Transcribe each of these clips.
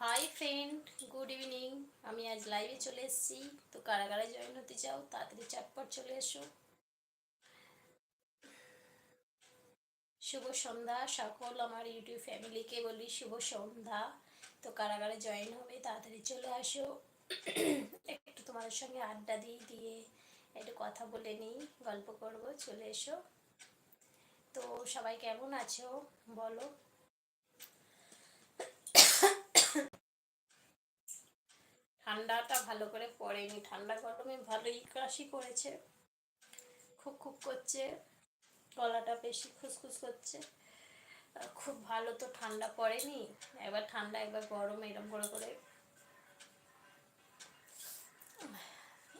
Hi friend good evening আমি আজ লাইভে চলে এসেছি। তো কারা কারা জয়েন হতে চাও, তাড়াতাড়ি চটপট চলে এসো। শুভ সন্ধ্যা, সকল আমার ইউটিউব ফ্যামিলিকে বলি শুভ সন্ধ্যা। তো কারা কারা জয়েন হবে, তাড়াতাড়ি চলে আসো। একটু তোমাদের সঙ্গে আড্ডা দিয়ে দিয়ে একটু কথা বলে নিই, গল্প করব, চলে এসো। তো সবাই কেমন আছো? বলো। ঠান্ডাটা ভালো করে পড়েনি। ঠান্ডা গরমে ভালোই কাশি করেছে। খুব খুব করছে। গলাটা বেশি খুসখুস করছে। খুব ভালো তো ঠান্ডা পড়েনি। একবার ঠান্ডা একবার গরম এরকম করে করে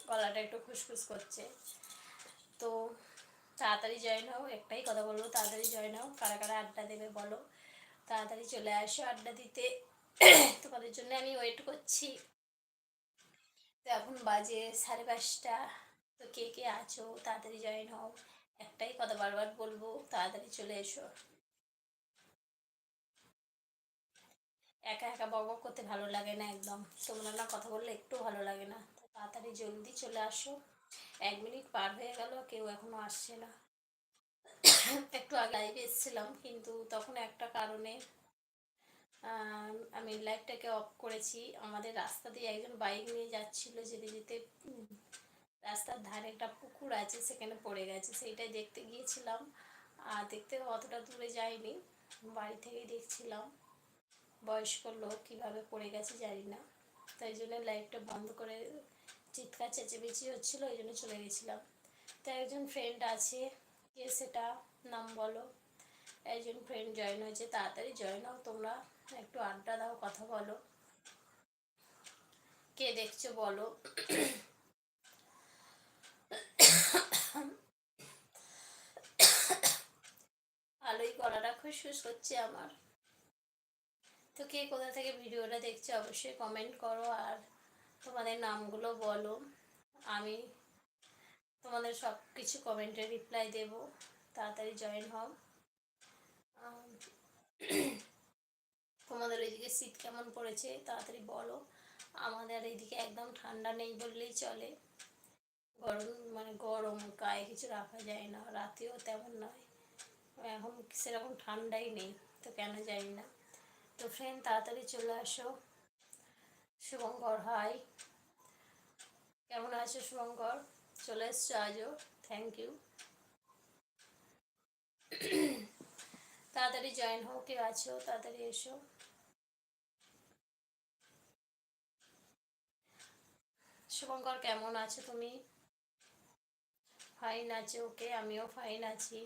গলাটা একটু খুসখুস করছে। তো তাড়াতাড়ি জয়েন হও, একটাই কথা বলব, তাড়াতাড়ি জয়েন হও। কারা কারা আড্ডা দেবে বলো। তাড়াতাড়ি চলে আসো আড্ডা দিতে। তোমাদের জন্য আমি ওয়েট করছি। তো এখন বাজে সাড়ে পাঁচটা। তো কে কে আছো? তাড়াতাড়ি জয়েন হও। একটাই কথা বারবার বলব, তাড়াতাড়ি চলে এসো। একা একা বক করতে ভালো লাগে না একদম। তোমরা না কথা বললে একটু ভালো লাগে না। তাড়াতাড়ি জলদি চলে আসো। এক মিনিট পার হয়ে গেল, কেউ এখনও আসছে না। একটু আগে লাইভে এসেছিলাম, কিন্তু তখন একটা কারণে আমি লাইটটাকে অফ করেছি। আমাদের রাস্তা দিয়ে একজন বাইক নিয়ে যাচ্ছিল যেতে যেতে রাস্তার ধারে একটা পুকুর আছে, সেখানে পড়ে গেছে। সেইটাই দেখতে গিয়েছিলাম। আর দেখতে অতটা দূরে যাইনি। বাড়ি থেকেই দেখছিলাম। বয়স্ক লোক কীভাবে পড়ে গেছে জানি না। তাই জন্য লাইটটা বন্ধ করে চিৎকার চেঁচেমেচি হচ্ছিল, ওই জন্য চলে গেছিলাম। তো একজন ফ্রেন্ড আছে, কে সেটা নাম বলো? একজন ফ্রেন্ড জয়েন হয়েছে, তাড়াতাড়ি জয়েন হও তোমরা। একটু আড্ডা দাও, কথা বলো। কে দেখছ বলো। ভালোই গলাটা খুশখুশ হচ্ছে আমার। তো কে কোথা থেকে ভিডিওটা দেখছ অবশ্যই কমেন্ট করো, আর তোমাদের নামগুলো বলো। আমি তোমাদের সব কিছু কমেন্টে রিপ্লাই দেব। তাড়াতাড়ি জয়েন হও। তোমাদের ওইদিকে শীত কেমন পড়েছে তাড়াতাড়ি বলো। আমাদের এইদিকে একদম ঠান্ডা নেই বললেই চলে। গরম মানে গরম, গায়ে কিছু রাখা যায় না, রাতেও তেমন নয়। এখন সেরকম ঠান্ডাই নেই, তো কেন জানি না। তো ফ্রেন্ড তাড়াতাড়ি চলে আসো। শুভঙ্কর হাই কেমন আছো শুভঙ্কর? চলে এসছো আজও থ্যাংক ইউ তাড়াতাড়ি জয়েন হও কেউ আছো, তাড়াতাড়ি এসো। শুভঙ্কর কেমন আছো তুমি? ফাইন আছে ওকে আমিও ফাইন আছি।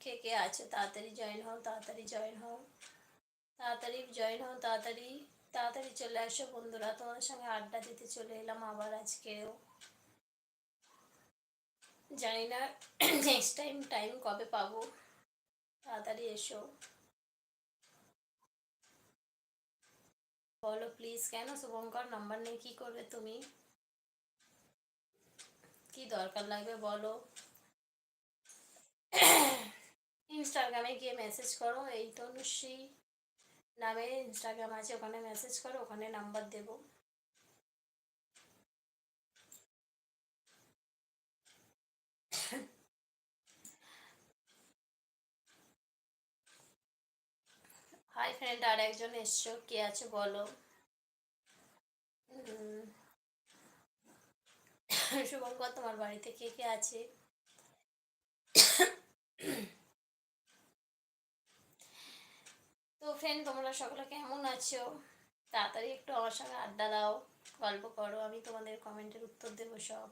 কে কে আছে? তাড়াতাড়ি জয়েন হও, তাড়াতাড়ি জয়েন হও। তাড়াতাড়ি জয়েন হও, তাড়াতাড়ি তাড়াতাড়ি চলে আসো বন্ধুরা। তোমাদের সঙ্গে আড্ডা দিতে চলে এলাম আবার আজকেও। জানি না নেক্সট টাইম টাইম কবে পাবো? তাড়াতাড়ি এসো। বলো প্লিজ কেন শুভঙ্কর নাম্বার নেই? কি করবে তুমি? কি দরকার লাগবে বলো? ইনস্টাগ্রামে গিয়ে মেসেজ করো, এই তনুশ্রী নামে ইনস্টাগ্রাম আছে, ওখানে মেসেজ করো, ওখানে নাম্বার দেবো। হাই ফ্রেন্ড আর একজন এসছো। কে আছে বলো? শুভঙ্কর, তোমার বাড়িতে কে কে আছে? তো ফ্রেন্ড তোমরা সকলে কেমন আছো? তাড়াতাড়ি একটু আমার সঙ্গে আড্ডা দাও, গল্প করো, আমি তোমাদের কমেন্টের উত্তর দেবো সব।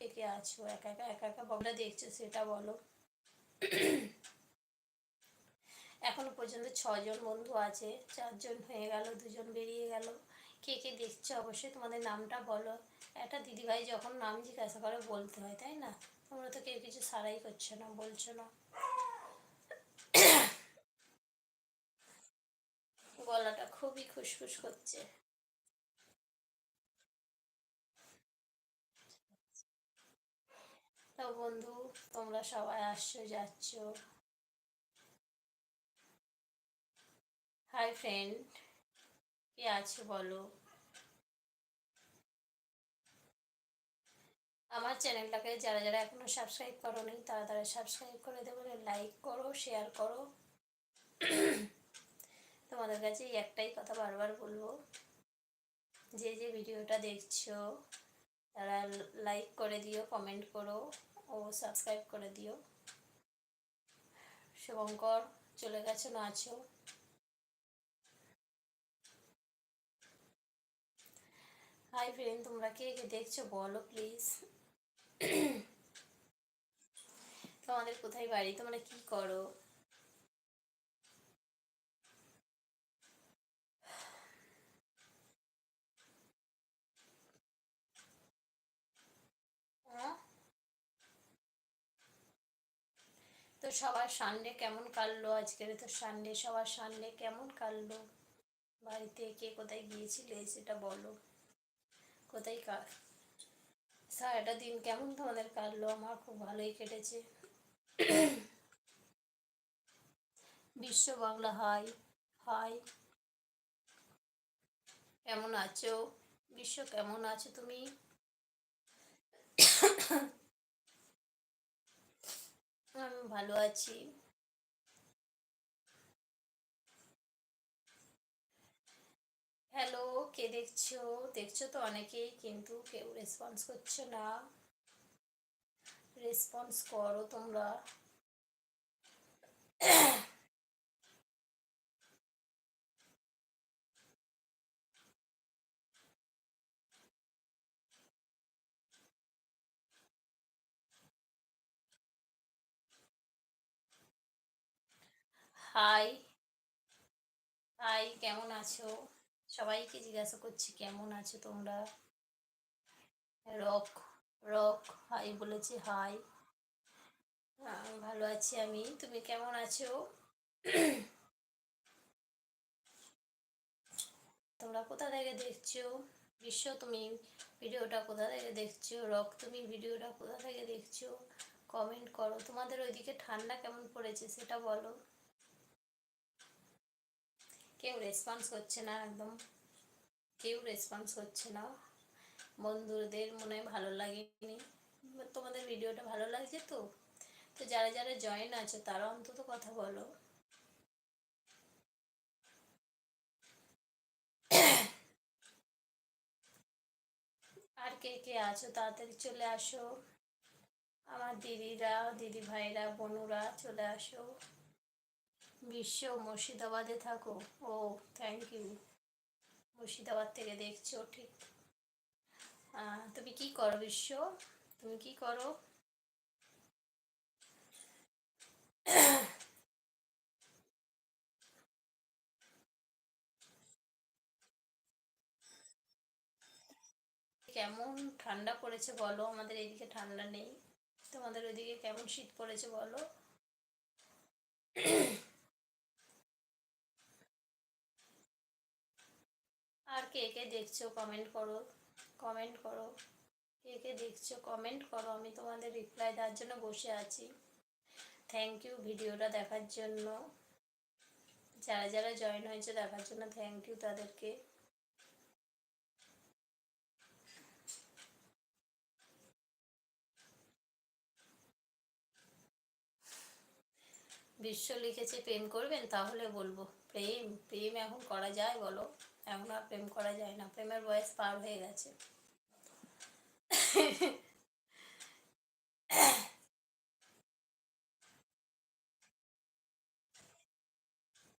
কে কে আছো? একা একা একা একা বগলা দেখছ, সেটা বলো। এখনও পর্যন্ত ছজন বন্ধু আছে, চারজন হয়ে গেল, দুজন বেরিয়ে গেল। কে কে দেখছ অবশ্যই তোমাদের নামটা বলো। একটা দিদিভাই যখন নাম জিজ্ঞাসা করে বলতে হয়, তাই না? তোমরা তো কেউ কিছু সারাই করছ না, বলছো না। গলাটা খুবই খুশখুশ করছে। হ্যালো বন্ধু, তোমরা সবাই আসছো যাচ্ছ। হাই ফ্রেন্ড কে আছো বলো? আমার চ্যানেলটাকে যারা যারা এখনও সাবস্ক্রাইব করো নি তারা তারা সাবস্ক্রাইব করে দেবো লাইক করো শেয়ার করো। তোমাদের কাছে একটাই কথা বারবার বলব। যে যে ভিডিওটা দেখছ, তারা লাইক করে দিও কমেন্ট করো, ও সাবস্ক্রাইব করে দিও। শুভঙ্কর, চলে গেছো না আছো হাই ফ্রেন্ড তোমরা কে কে দেখছ বলো প্লিজ তোমাদের কোথায় বাড়ি? তোমরা কি করো? তো সবার সানডে কেমন কাটলো? আজকের তো সানডে সবার সানডে কেমন কাটলো? বাড়িতে কে কোথায় গিয়েছিলে সেটা বলো। কোথায় কার? সারাটা দিন কেমন তোমাদের কাটলো? আমার খুব ভালোই কেটেছে। বিশ্ব বাংলা, হাই হাই। কেমন আছো? বিশ্ব কেমন আছো তুমি? আমি ভালো আছি। হ্যালো কে দেখছ? দেখছ তো অনেকেই, কিন্তু কেউ রেসপন্স করছ না। রেসপন্স করো তোমরা। হাই হাই কেমন আছো? সবাইকে জিজ্ঞাসা করছি, কেমন আছো তোমরা? রক রক, হাই, বলেছি, হাই। ভালো আছি আমি। তুমি কেমন আছো? তোমরা কোথা থেকে দেখছ? বিশ্ব, তুমি ভিডিওটা কোথা থেকে দেখছ? রক, তুমি ভিডিওটা কোথা থেকে দেখছ? কমেন্ট করো। তোমাদের ওইদিকে ঠান্ডা কেমন পড়েছে সেটা বলো। কেউ রেসপন্স করছে না, একদম কেউ রেসপন্স করছে না। বন্ধুদের মনে ভালো লাগেনি। তোমাদের ভিডিওটা ভালো লাগছে তো? তো যারা যারা জয়েন আছে, তারা অন্তত কথা বলো। আর কে কে আছো? তাড়াতাড়ি চলে আসো। আমার দিদিরা দিদি ভাইরা বোনুরা চলে আসো। বিশ্ব মুর্শিদাবাদে থাকো। ও থ্যাংক ইউ মুর্শিদাবাদ থেকে দেখছ, ঠিক। তুমি কি করো বিশ্ব? তুমি কি করো? কেমন ঠান্ডা পড়েছে বলো, আমাদের এদিকে ঠান্ডা নেই। তোমাদের ওইদিকে কেমন শীত পড়েছে বলো? কে কে দেখছ কমেন্ট করো কমেন্ট করো। কে কে দেখছ কমেন্ট করো, আমি তোমাদের রিপ্লাই দেওয়ার জন্য বসে আছি। থ্যাংক ইউ ভিডিওটা দেখার জন্য। যারা যারা জয়েন হয়েছে দেখার জন্য থ্যাংক ইউ তাদেরকে। বিশ্ব লিখেছে, প্রেম করবেন? তাহলে বলব। প্রেম প্রেম এখন করা যায়, বলো। এখন আর প্রেম করা যায় না, প্রেমের বয়স পার হয়ে গেছে।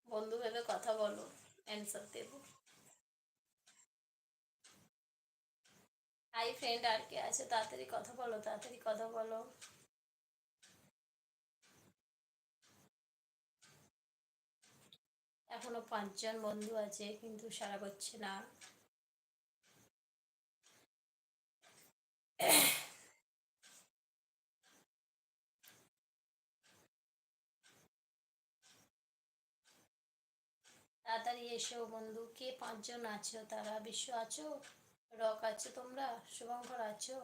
বন্ধু ভেবে কথা বলো অ্যান্সার দেব। আই ফ্রেন্ড আর কে আছে? তাড়াতাড়ি কথা বলো, তাড়াতাড়ি কথা বলো। এখনও পাঁচজন বন্ধু আছে, কিন্তু সারা করছে না। তাড়াতাড়ি এসো বন্ধু, কে পাঁচজন আছো? তারা বিশ্ব আছো? রক আছো তোমরা? শুভঙ্কর আছো?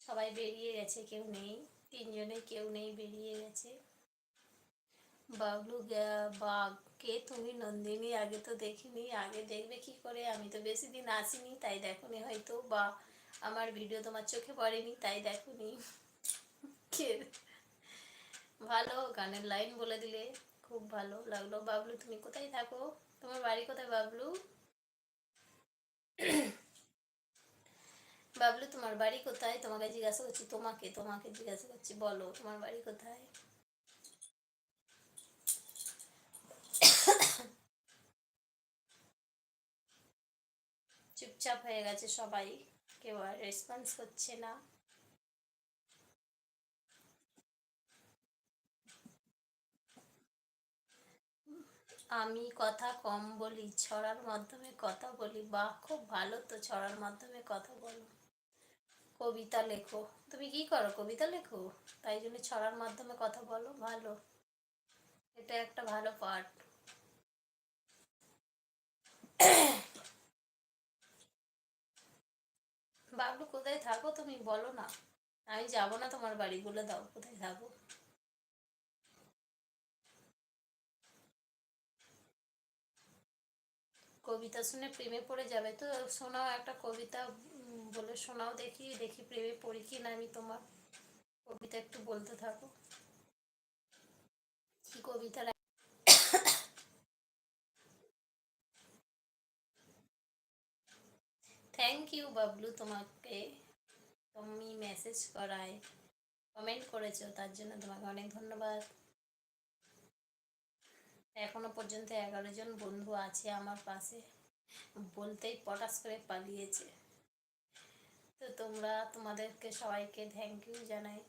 সবাই বেরিয়ে গেছে, কেউ নেই। তিনজনে কেউ নেই, বেরিয়ে গেছে। বাবলু গা- বাঘ কে তুমি নন্দিনী আগে তো দেখিনি, আগে দেখবে কি করে? আমি তো বেশি দিন আসিনি, তাই দেখোনি হয়তো বা আমার ভিডিও তোমার চোখে পড়েনি, তাই দেখোনি। ভালো, গানের লাইন বলে দিলে খুব ভালো লাগল। বাবলু, তুমি কোথায় থাকো? তোমার বাড়ি কোথায় বাবলু? বাবলু, তোমার বাড়ি কোথায়? তোমাকে জিজ্ঞাসা করছি, তোমাকে তোমাকে জিজ্ঞাসা করছি, বলো, তোমার বাড়ি কোথায়? চুপচাপ হয়ে গেছে সবাই। কেউ আর রেসপন্স করছে না। আমি কথা কম বলি, ছড়ার মাধ্যমে কথা বলি। বাহ, খুব ভালো তো ছড়ার মাধ্যমে কথা বলো। কবিতা লেখো। তুমি কি করো? কবিতা লেখো? তাই জন্য ছড়ার মাধ্যমে কথা বলো, ভালো। এটা একটা ভালো পার্ট বাবলু, কোথায় থাকো তুমি? বলো না। আমি যাব না, তোমার বাড়ি বলে দাও, কোথায় থাকো? কবিতা শুনে প্রেমে পড়ে যাবে তো? শোনাও একটা কবিতা বলে শোনাও দেখি দেখি প্রেমে পড়ি কি না আমি তোমার। কবিতা একটু বলতে থাকো। কি কবিতা রা- থ্যাংক ইউ বাবলু, তোমাকে, তুমি মেসেজ করায় কমেন্ট করেছ, তার জন্য তোমাকে অনেক ধন্যবাদ। এখনও পর্যন্ত এগারো জন বন্ধু আছে আমার পাশে, বলতেই পটাশ করে পালিয়েছে। তো তোমরা তোমাদেরকে সবাইকে থ্যাংক ইউ জানাই।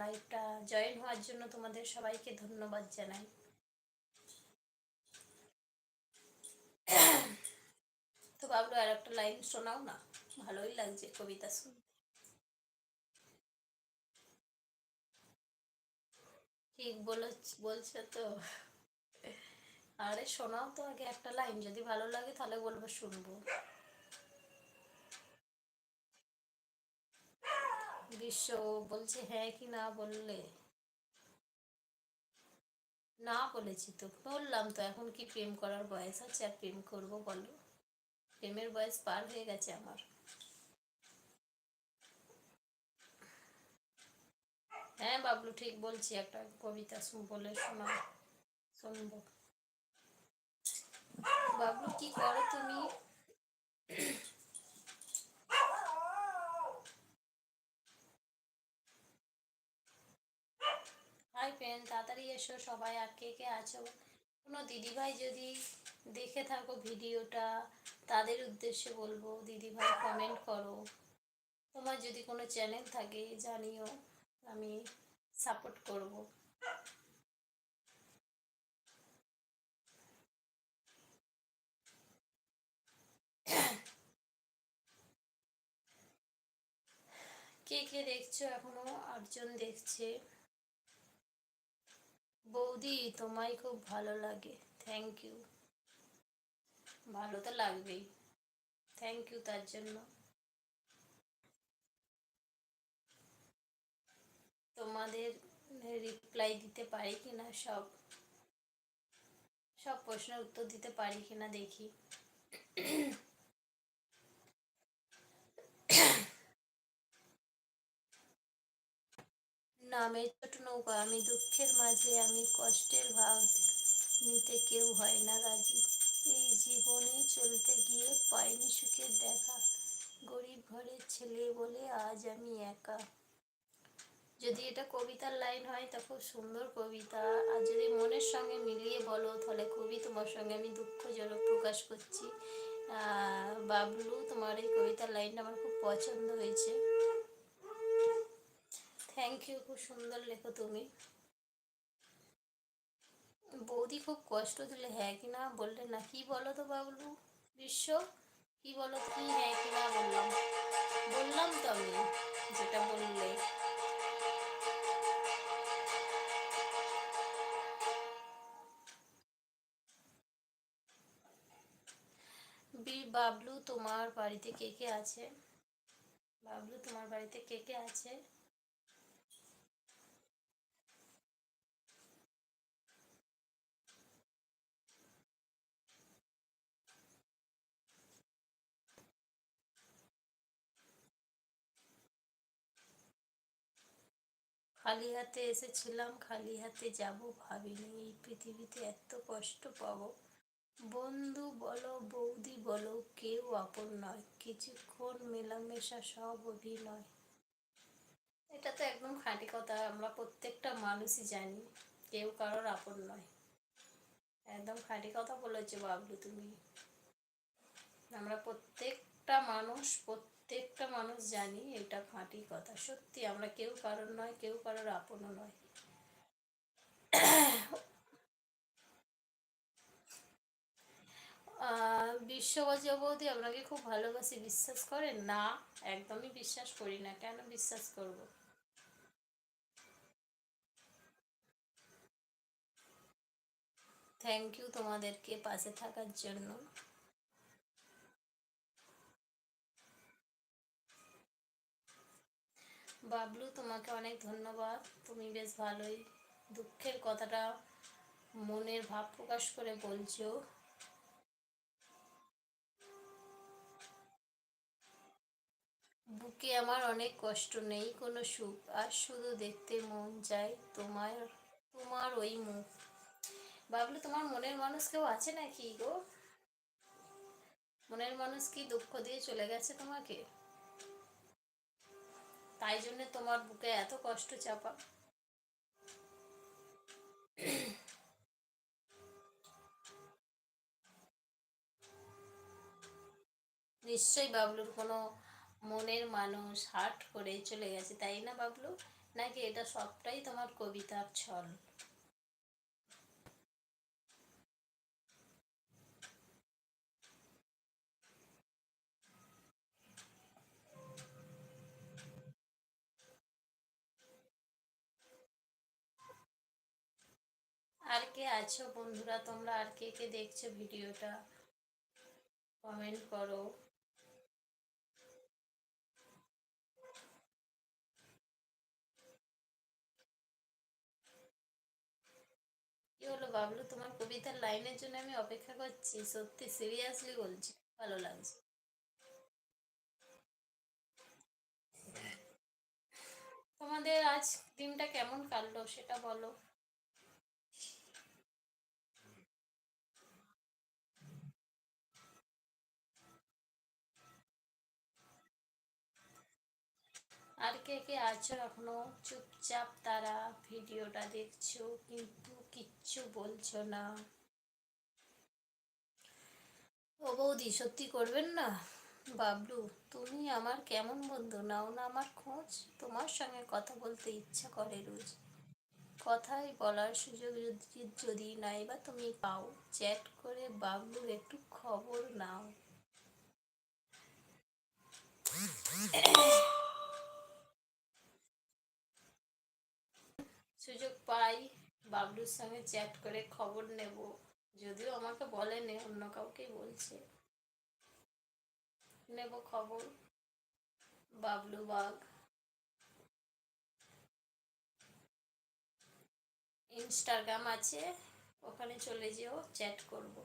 লাইভটা জয়েন হওয়ার জন্য তোমাদের সবাইকে ধন্যবাদ জানাই। তো বাবলু আর একটা লাইন শোনাও না, ভালোই লাগছে কবিতা শুনতে। ঠিক বলে, বলছো তো, আরে শোনাও তো আগে একটা লাইন, যদি ভালো লাগে তাহলে বলব শুনব। বিশ্ব বলছে হ্যাঁ কি না বললে? না বলেছি তো, বললাম তো, এখন কি প্রেম করার বয়স আছে, আর প্রেম করব বলো। প্রেমের বয়স পার হয়ে গেছে আমার। হ্যাঁ বাবলু, ঠিক বলছি, একটা কবিতা বলে শোনা, শুনব। বাবলু, কি করো তুমি? হাই ফ্রেন্ড তাড়াতাড়ি এসো, সবাই আর কে কে আছো? কোনো দিদিভাই যদি দেখে থাকো ভিডিওটা। তাদের উদ্দেশ্যে বলব, দিদিভাই কমেন্ট করো। তোমার যদি কোনো চ্যানেল থাকে, জানিও, আমি সাপোর্ট করব। কে কে দেখছ এখনও? আটজন দেখছে। বৌদি, তোমায় খুব ভালো লাগে। থ্যাংক ইউ ভালো তো লাগবেই। থ্যাংক ইউ তার জন্য। তোমাদের রিপ্লাই দিতে পারি কিনা সব? সব প্রশ্নের উত্তর দিতে পারি কিনা দেখি। নামের ছোট নৌকা, আমি দুঃখের মাঝে, আমি কষ্টের ভাগ নিতে কেউ হয় না রাজি। এই জীবনে চলতে গিয়ে পাইনি সুখের দেখা? গরিব ঘরের ছেলে বলে আজ আমি একা। যদি এটা কবিতার লাইন হয়, তা খুব সুন্দর কবিতা। আর যদি মনের সঙ্গে মিলিয়ে বলো, তাহলে খুবই তোমার সঙ্গে আমি দুঃখজনক প্রকাশ করছি। বাবলু, তোমার এই কবিতার লাইনটা আমার খুব পছন্দ হয়েছে। থ্যাংক ইউ খুব সুন্দর লেখো তুমি। বৌদি খুব কষ্ট দিলে হ্যাঁ কি না? বললে, না, কি বলো তো বাবলু? বিশ্ব, কি বলো? কি হ্যাঁ কি না বললাম? বললাম তো আমি, যেটা বললে। বাবলু তোমার বাড়িতে কে কে আছে? বাবলু তোমার বাড়িতে কে কে আছে? খালি হাতে এসেছিলাম, খালি হাতে যাব ভাবিনি। এই পৃথিবীতে এত কষ্ট পাবো। বন্ধু বলো, বৌদি বলো, কেউ আপন নয়। কিছুক্ষণ মেলামেশা, সব অভিনয়। এটা তো একদম খাঁটি কথা, আমরা প্রত্যেকটা মানুষই জানি, কেউ কারোর আপন নয়। একদম খাঁটি কথা বলেছ বাবলু তুমি। আমরা প্রত্যেকটা মানুষ প্রত্যেকটা মানুষ জানি এটা খাঁটি কথা। সত্যি, আমরা কেউ কারোর নয়, কেউ কারোর আপনও নয়। আপনাকে খুব ভালোবাসি, বিশ্বাস করেন? না, একদমই বিশ্বাস করি না। কেন বিশ্বাস করব? থ্যাংক ইউ তোমাদেরকে পাশে থাকার জন্য। বাবলু, তোমাকে অনেক ধন্যবাদ। তুমি বেশ ভালোই দুঃখের কথাটা মনের ভাব প্রকাশ করে বলছো। বুকে আমার অনেক কষ্ট নেই, কোনো সুখ। আর শুধু দেখতে মন যায় তোমার তোমার ওই মুখ। বাবলু, তোমার মনের মানুষ কেউ আছে নাকি গো? মনের মানুষ কি দুঃখ দিয়ে চলে গেছে তোমাকে? তাই জন্য তোমার বুকে এত কষ্ট চাপা। নিশ্চয়ই বাবলুর কোনো মনের মানুষ হাট করে চলে গেছে, তাই না বাবলু? নাকি এটা সবটাই তোমার কবিতার ছল? আর কে আছো বন্ধুরা? তোমরা আর কে কে দেখছ ভিডিওটা? কমেন্ট করো। কি হলো বাবলু? তোমার কবিতার লাইনের জন্য আমি অপেক্ষা করছি। সত্যি সিরিয়াসলি বলছি, ভালো লাগছে। তোমাদের আজ দিনটা কেমন কাটলো সেটা বলো। আর কে কে আছো এখনও? চুপচাপ তারা ভিডিওটা দেখছ, কিন্তু কিচ্ছু বলছো না। ও বৌদি, সত্যি করবেন না? বাবলু, তুমি আমার কেমন বন্ধু? নাও না আমার খোঁজ। তোমার সঙ্গে কথা বলতে ইচ্ছা করে রোজ। কথাই বলার সুযোগ যদি নাই বা তুমি পাও, চ্যাট করে বাবলুর একটু খবর নাও। সুযোগ পাই বাবলুর সঙ্গে চ্যাট করে খবর নেব। যদিও আমাকে বলেনি, অন্য কাউকেই বলছে। নেব খবর, বাবলু বাঘ। ইনস্টাগ্রাম আছে, ওখানে চলে যেও, চ্যাট করব।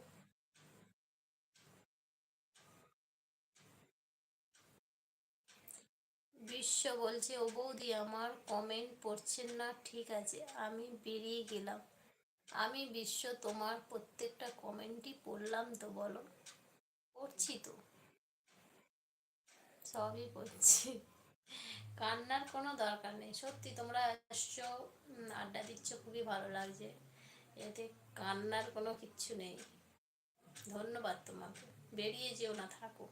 বিশ্ব বলছে, ও বৌদি, আমার কমেন্ট পড়ছেন না, ঠিক আছে, আমি বেরিয়ে গেলাম। আমি বিশ্ব, তোমার প্রত্যেকটা কমেন্টই পড়লাম তো, বলো। পড়ছি তো। সবই পড়ছি। কান্নার কোনো দরকার নেই। সত্যি, তোমরা আসছো আড্ডা দিচ্ছ, খুবই ভালো লাগছে। এতে কান্নার কোনো কিচ্ছু নেই। ধন্যবাদ তোমাকে। বেরিয়ে যেও না, থাকো।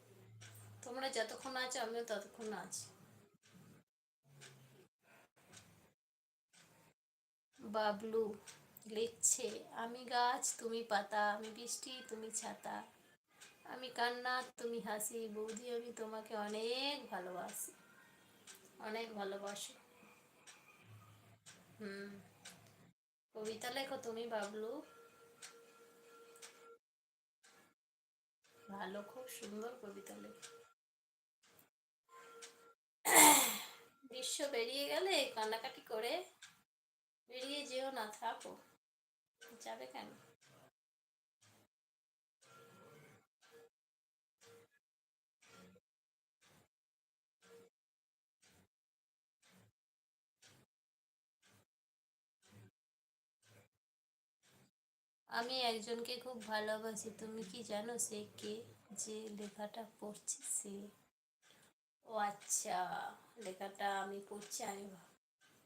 তোমরা যতক্ষণ আছো, আমিও ততক্ষণ আছি। বাবলু লিখছে আমি গাছ, তুমি পাতা, আমি বৃষ্টি, তুমি ছাতা। আমি কান্না, তুমি হাসি, বৌদি, আমি তোমাকে অনেক ভালোবাসি অনেক ভালোবাসি। হুম, কবিতা লেখো তুমি, বাবলু। ভালো, খুব সুন্দর কবিতা লেখো। বিশ্ব বেরিয়ে গেলে কান্নাকাটি করে বেরিয়ে যেও না, থাকো। যাবে কেন? আমি একজনকে খুব ভালোবাসি, তুমি কি জানো সে কে? যে লেখাটা পড়ছি সে। ও আচ্ছা লেখাটা আমি পড়ছি, আমি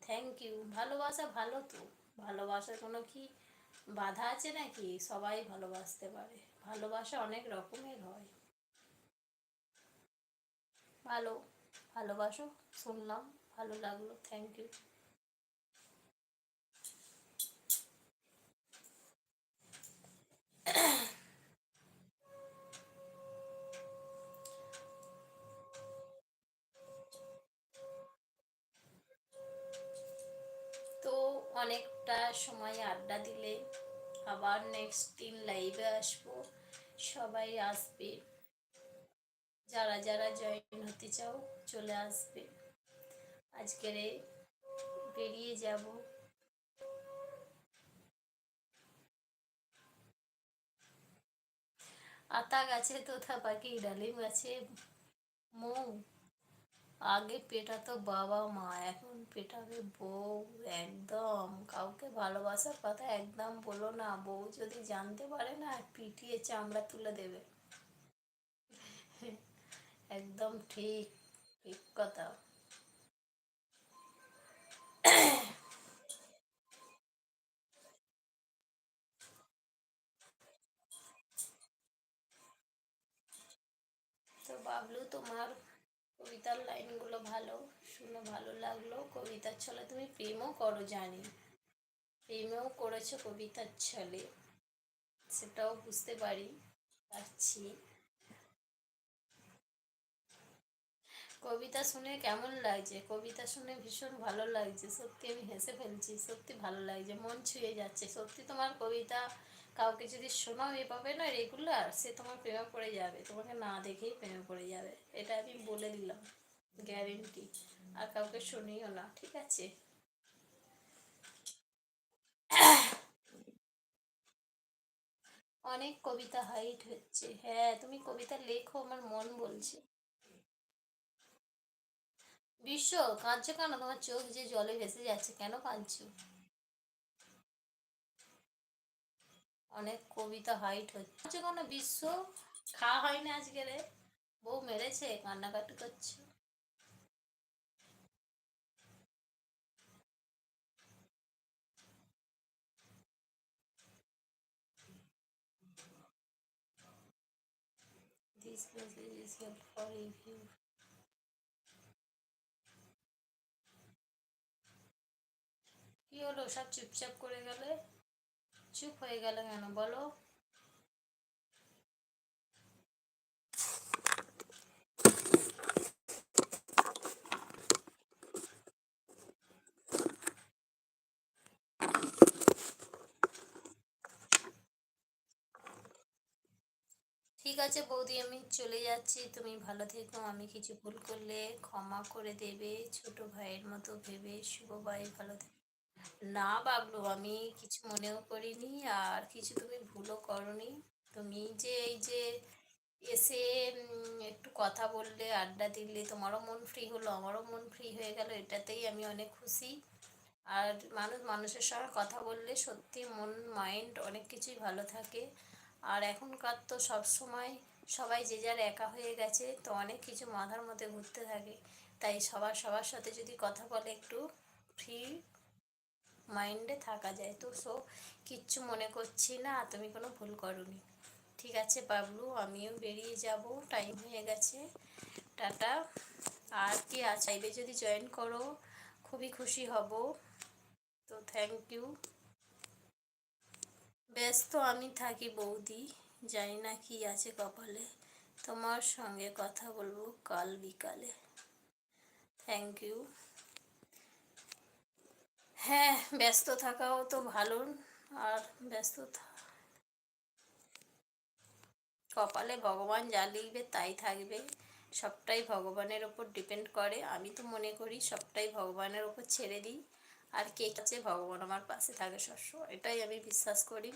থ্যাংক ইউ ভালোবাসা ভালো তো। ভালোবাসার কোনো কি বাধা আছে নাকি? সবাই ভালোবাসতে পারে। ভালোবাসা অনেক রকমের হয়। ভালো। ভালোবাসো, শুনলাম, ভালো লাগল। থ্যাংক ইউ অনেকটা সময় আড্ডা দিলে আবার নেক্সট দিন লাইভে আসব। সবাই আসবে। যারা যারা জয়েন হতে চাও, চলে আসবে। আজকের বেরিয়ে যাব। আতা গাছে তোথা পাখি, ডালিম গাছে, মৌ আগে পেটাতো বাবা মা এখন পেটাবে বউ একদম কাউকে ভালোবাসার কথা একদম বলো না বউ যদি জানতে পারে না পিটিয়ে চামড়া তুলে দেবে একদম ঠিক ঠিক কথা তো বাবলু তোমার কবিতার লাইনগুলো ভালো, শুনে ভালো লাগল। কবিতার ছলে তুমি প্রেমও করো জানি। প্রেমেও করেছ কবিতার ছলে। সেটাও বুঝতে পারি, পারছি। কবিতা শুনে কেমন লাগছে? কবিতা শুনে ভীষণ ভালো লাগছে। সত্যি আমি হেসে ফেলছি, সত্যি ভালো লাগছে, মন ছুঁয়ে যাচ্ছে। সত্যি তোমার কবিতা কাউকে যদি শোনাও এভাবে না রেগুলার সে তোমার প্রেমে পড়ে যাবে। তোমাকে না দেখেই প্রেমে পড়ে যাবে। এটা আমি বলে দিলাম গ্যারেন্টি আর কাউকে শুনিও না, ঠিক আছে? অনেক কবিতা হাইট হচ্ছে। হ্যাঁ তুমি কবিতা লেখো, আমার মন বলছে। বিশ্ব, কাঁদছো কেন? তোমার চোখ যে জলে ভেসে যাচ্ছে, কেন কাঁদছো? অনেক কবিতা হাইট হচ্ছে। কোনো বিশ্ব? খাওয়া হয়নি আজকে রে। বউ মেরেছে, কান্নাকাটি করছে। This message is for. কি হলো, সব চুপচাপ করে গেলে? চুপ হয়ে গেল কেন বলো? ঠিক আছে বৌদি, আমি চলে যাচ্ছি। তুমি ভালো থেকো, আমি কিছু ভুল করলে ক্ষমা করে দেবে। ছোট ভাইয়ের মতো ভেবে, শুভ ভাই ভালো থেকো। না বাবলু, আমি কিছু মনেও করিনি আর কিছু তুমি ভুলও করনি। তুমি যে এই যে এসে একটু কথা বললে, আড্ডা দিলে, তোমারও মন ফ্রি হলো, আমারও মন ফ্রি হয়ে গেল, এটাতেই আমি অনেক খুশি। আর মানুষ, মানুষের সঙ্গে কথা বললে সত্যি মন মাইন্ড অনেক কিছুই ভালো থাকে। আর এখনকার তো সব সময় সবাই যে যার একা হয়ে গেছে, তো অনেক কিছু মাথার মধ্যে ঘুরতে থাকে। তাই সবার সবার সাথে যদি কথা বলে একটু ফ্রি মাইন্ডে থাকা যায়। তো সো, কিচ্ছু মনে করছি না তুমি কোনো ভুল করনি। ঠিক আছে বাবলু, আমিও বেরিয়ে যাব। টাইম হয়ে গেছে। টাটা। আর কি চাইবে যদি জয়েন করো, খুবই খুশি হব। তো থ্যাংক ইউ ব্যস্ত আমি থাকি বৌদি, জানি না কি আছে কপালে। তোমার সঙ্গে কথা বলব কাল বিকালে। থ্যাংক ইউ হ্যাঁ ব্যস্ত থাকাও তো ভালো আর ব্যস্ত কপালে ভগবান যা লিখবে তাই থাকবে। সবটাই ভগবানের ওপর ডিপেন্ড করে। আমি তো মনে করি সবটাই ভগবানের ওপর ছেড়ে দিই। আর কে কাছে ভগবান আমার পাশে থাকে সবসময়। এটাই আমি বিশ্বাস করি,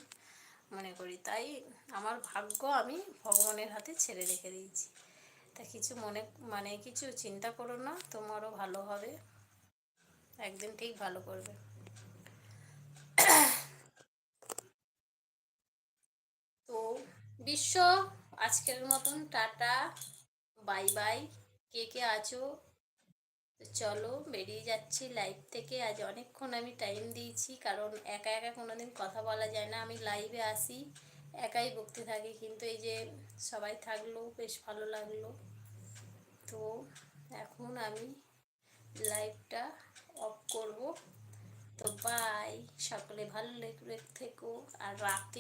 মনে করি। তাই আমার ভাগ্য আমি ভগবানের হাতে ছেড়ে রেখে দিয়েছি। তা কিছু মনে মানে কিছু চিন্তা করো না, তোমারও ভালো হবে। একদিন ঠিক ভালো করবে। তো বিশ্ব, আজকের মতন টাটা, বাই বাই। কে কে আছো? চলো, বেরিয়ে যাচ্ছি লাইভ থেকে। আজ অনেকক্ষণ আমি টাইম দিয়েছি, কারণ একা একা কোনোদিন কথা বলা যায় না। আমি লাইভে আসি একাই বকতে থাকি, কিন্তু এই যে সবাই থাকল, বেশ ভালো লাগল। তো এখন আমি লাইভটা অফ করব। তো বাই সকলে ভালো লেগে থেকো। আর রাতে